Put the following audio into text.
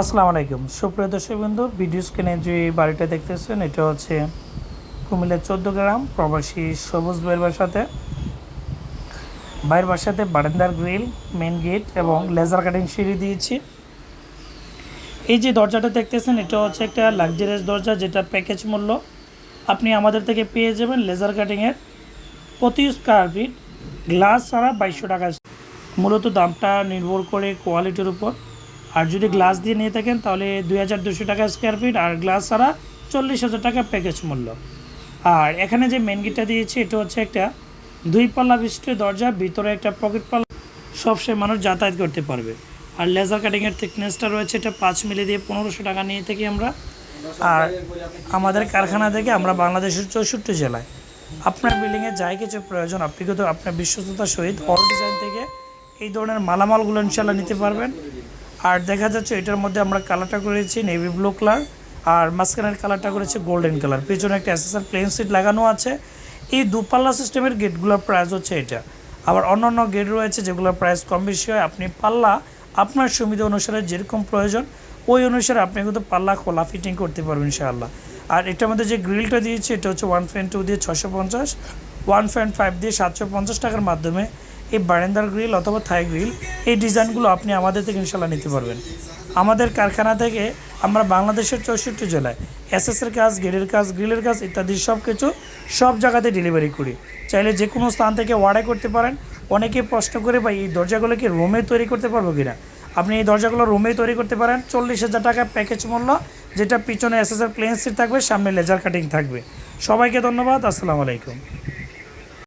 আসসালামু আলাইকুম। সুপ্রিয় দর্শক বন্ধু ভিডিও স্ক্রিনে যে বাড়িটা দেখতেছেন, এটা হচ্ছে কুমিল্লার চোদ্দ গ্রাম প্রবাসী সবুজ ভাইয়ের বাসাতে। ভাইয়ের বাসাতে বারান্দার গ্রিল মেন গেট এবং লেজার কাটিং সিঁড়ি দিয়েছি। এই যে দরজাটা দেখতেছেন, এটা হচ্ছে একটা লাক্সারিয়াস দরজা, যেটা প্যাকেজ মূল্য। আপনি আমাদের থেকে পেয়ে যাবেন লেজার কাটিংয়ের প্রতি স্কোয়ার ফিট গ্লাস ছাড়া বাইশশো টাকা। মূলত দামটা নির্ভর করে কোয়ালিটির উপর। আর যদি গ্লাস দিয়ে নিয়ে থাকেন, তাহলে দুই হাজার দুশো টাকা স্কোয়ার ফিট আর গ্লাস ছাড়া চল্লিশ হাজার টাকা প্যাকেজ মূল্য। আর এখানে যে মেন গেটটা দিয়েছি, এটা হচ্ছে একটা দুই পাল্লা বিশিষ্ট দরজা, ভিতরে একটা পকেট পাল্লা, সবসময় মানুষ যাতায়াত করতে পারবে। আর লেজার কাটিংয়ের থিকনেসটা রয়েছে এটা পাঁচ মিলি দিয়ে পনেরোশো টাকা নিয়ে থাকি আমরা। আর আমাদের কারখানা থেকে আমরা বাংলাদেশের চৌষট্টি জেলায়। আপনার বিল্ডিংয়ে যাই কিছু প্রয়োজন, আপনি কিন্তু আপনার বিশ্বস্ততার সহিত অল ডিজাইন থেকে এই ধরনের মালামালগুলো ইনশাল্লাহ নিতে পারবেন। আর দেখা যাচ্ছে এটার মধ্যে আমরা কালারটা করেছি নেভি ব্লু কালার আর মাঝখানের কালারটা করেছি গোল্ডেন কালার পিছনে একটা অ্যাসেসার প্লেন সিট লাগানো আছে। এই দুপাল্লা সিস্টেমের গেটগুলোর প্রাইস হচ্ছে এটা। আবার অন্য অন্য গেট রয়েছে যেগুলোর প্রাইস কম বেশি হয়। আপনি পাল্লা আপনার সুবিধা অনুসারে যেরকম প্রয়োজন, ওই অনুসারে আপনি কিন্তু পাল্লা খোলা ফিটিং করতে পারবেন ইনশাআল্লাহ। আর এটার মধ্যে যে গ্রিলটা দিয়েছি, এটা হচ্ছে ওয়ান ফ্যান টু দিয়ে ছশো পঞ্চাশ ওয়ান ফ্যান ফাইভ দিয়ে সাতশো পঞ্চাশ টাকার মাধ্যমে। এই বারেন্দার গ্রিল অথবা থাই গ্রিল, এই ডিজাইনগুলো আপনি আমাদের থেকে ইনশাল্লাহ নিতে পারবেন। আমাদের কারখানা থেকে আমরা বাংলাদেশের চৌষট্টি জেলায় এসএসের কাজ গেটের কাজ, গ্রিলের কাজ ইত্যাদি সব কিছু সব জায়গাতে ডেলিভারি করি। চাইলে যে কোনো স্থান থেকে অর্ডার করতে পারেন। অনেকে প্রশ্ন করে, ভাই, এই দরজাগুলো কি রুমে তৈরি করতে পারব কিনা? আপনি এই দরজাগুলো রুমে তৈরি করতে পারেন। চল্লিশ হাজার টাকা প্যাকেজ মূল্য, যেটা পিছনে এসএসের প্লেন সিট থাকবে, সামনে লেজার কাটিং থাকবে। সবাইকে ধন্যবাদ, আসসালামু আলাইকুম।